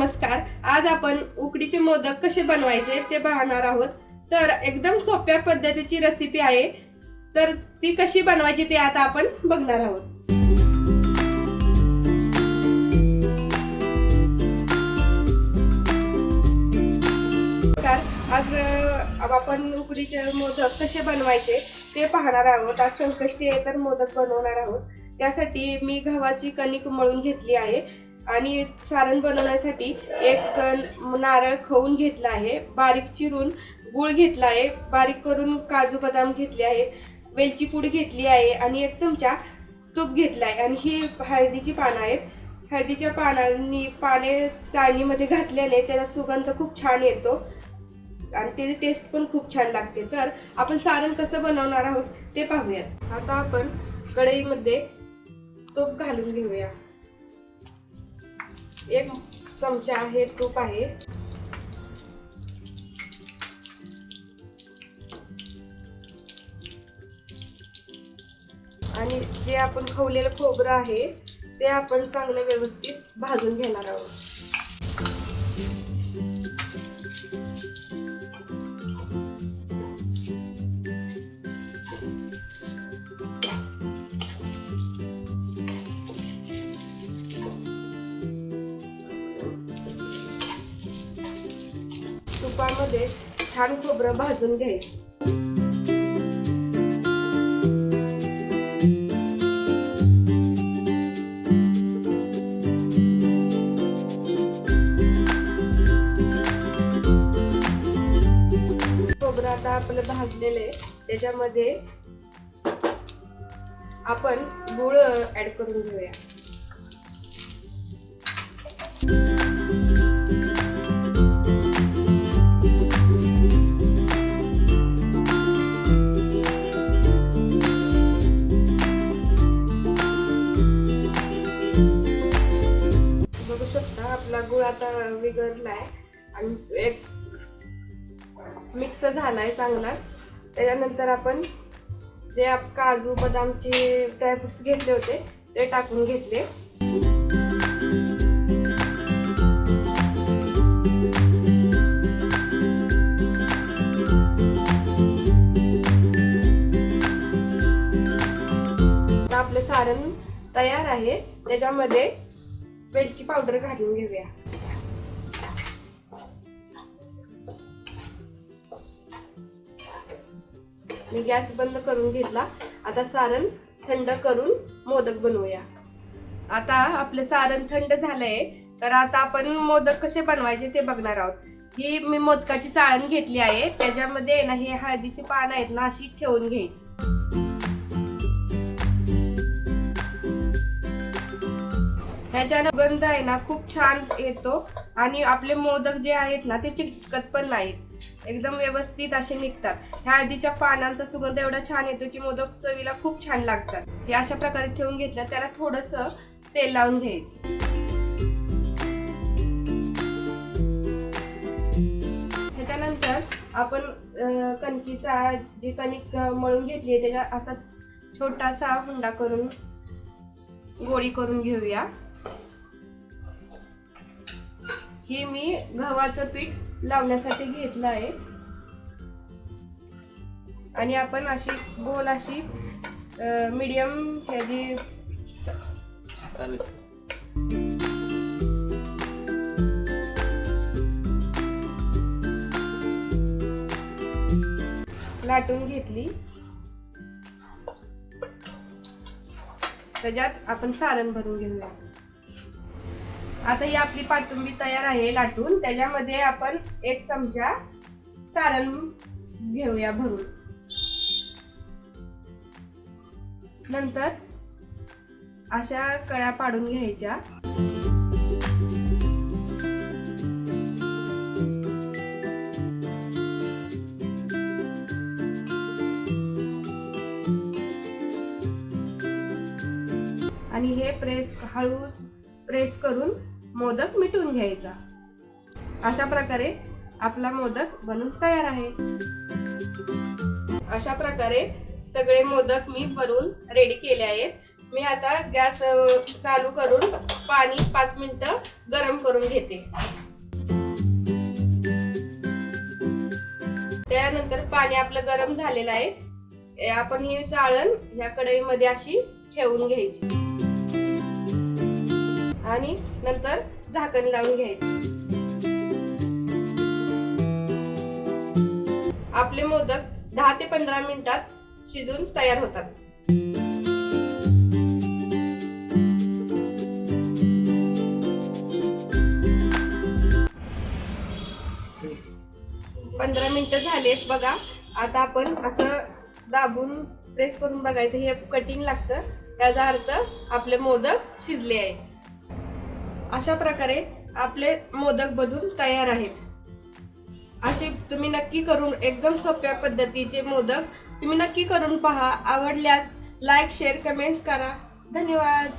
नमस्कार. आज आपण उकडीचे मोदक कसे बनवायचे ते पाहणार आहोत. तर एकदम सोप्या पद्धतीची रेसिपी आहे. तर ती कशी बनवायची ते आता आपण बघणार आहोत. नमस्कार. आज आपण उकडीचे मोदक कसे बनवायचे ते पाहणार आहोत. आज संकष्टी आहे तर मोदक बनवणार आहोत. त्यासाठी मी गव्हाची कणिक मळून घेतली आहे. आणि सारण बनवण्यासाठी एक नारळ खवून घेतला आहे. बारीक चिरून गुळ घेतला आहे. बारीक करून काजू बदाम घेतले आहेत. वेलची पूड घेतली आहे आणि एक चमचा तूप घेतला आहे. आणि ही हळदीची पानं आहेत. हळदीच्या पानांनी पाने चाळणीमध्ये घातल्याने त्याला सुगंध खूप छान येतो आणि त्याची टेस्ट पण खूप छान लागते. तर आपण सारण कसं बनवणार आहोत ते पाहूयात. आता आपण कढईमध्ये तूप घालून घेऊया. एक चमचा आहे तूप आहे. आणि जे आपण खवलेलं खोबरं आहे ते आपण चांगलं व्यवस्थित भाजून घेणार आहोत. तुपामध्ये छान खोबरं भाजून घ्यायचं. खोबरं आता आपलं भाजलेलं आहे. त्याच्यामध्ये आपण गुळ ऍड करून घेऊया. बघू शकता आपला गुळ आता विघळलाय. आणि एक मिक्स झालाय चांगला. त्याच्यानंतर आपण जे आप- काजू बदामचे ड्रायफ्रुट्स घेतले होते ते टाकून घेतले. आता आपलं सारण तयार आहे. त्याच्यामध्ये वेलची पावडर घालून घेऊया. मी गॅस बंद करून घेतला. आता सारण थंड करून मोदक बनवूया. आता आपलं सारण थंड झालंय तर आता आपण मोदक कसे बनवायचे ते बघणार आहोत. ही मी मोदकाची चाळण घेतली आहे. त्याच्यामध्ये आहे ना हे हळदीची पानं आहेत ना अशी ठेवून घ्यायची. ह्याच्यानं गंध आहे ना खूप छान येतो. आणि आपले मोदक जे आहेत ना ते चिकटत पण नाहीत. एकदम व्यवस्थित असे निघतात. ह्या हळदीच्या पानांचा सुगंध एवढा छान येतो की मोदक चवीला खूप छान लागतात. हे अशा प्रकारे ठेवून घेतलं त्याला थोडस तेल लावून घ्यायचं. त्याच्यानंतर आपण कणकीचा जी कणिक मळून घेतली आहे त्याचा असा छोटासा हुंडा करून गोळी करून घेऊया. हे मी गव्हाचं पीठ लावण्यासाठी घेतलं आहे. आणि आपण अशी गोल अशी मीडियम ह्याची लाटून घेतली. त्याच्यात आपण सारण भरून घेऊया. आता ही आपली पातुंबी तयार आहे लाटून. त्याच्यामध्ये आपण एक चमचा सारण घेऊया भरून. नंतर अशा कळ्या पाडून घ्यायच्या. आणि हे प्रेस हळूच प्रेस करून मोदक मिटून घ्यायचा. अशा प्रकारे आपला मोदक बनून तयार आहे. अशा प्रकारे सगळे मोदक मी बनवून रेडी केले आहेत. मी आता गॅस चालू करून पाणी पाच मिनिटं गरम करून घेते. त्यानंतर पाणी आपलं गरम झालेलं आहे. आपण ही चाळण ह्या कढईमध्ये अशी ठेवून घ्यायची. आणि नंतर झाकण लावून घ्यायचे. आपले मोदक दहा ते पंधरा मिनिटात शिजून तयार होतात. पंधरा मिनिटं झालेत बघा. आता आपण असं दाबून प्रेस करून बघायचं. हे कटिंग लागतं. त्याचा अर्थ आपले मोदक शिजले आहेत. अशा प्रकारे आपले मोदक बनून तयार आहेत. असे तुम्ही नक्की करून एकदम सोप्या पद्धतीचे मोदक तुम्ही नक्की करून पहा. आवडल्यास लाईक शेअर कमेंट्स करा. धन्यवाद.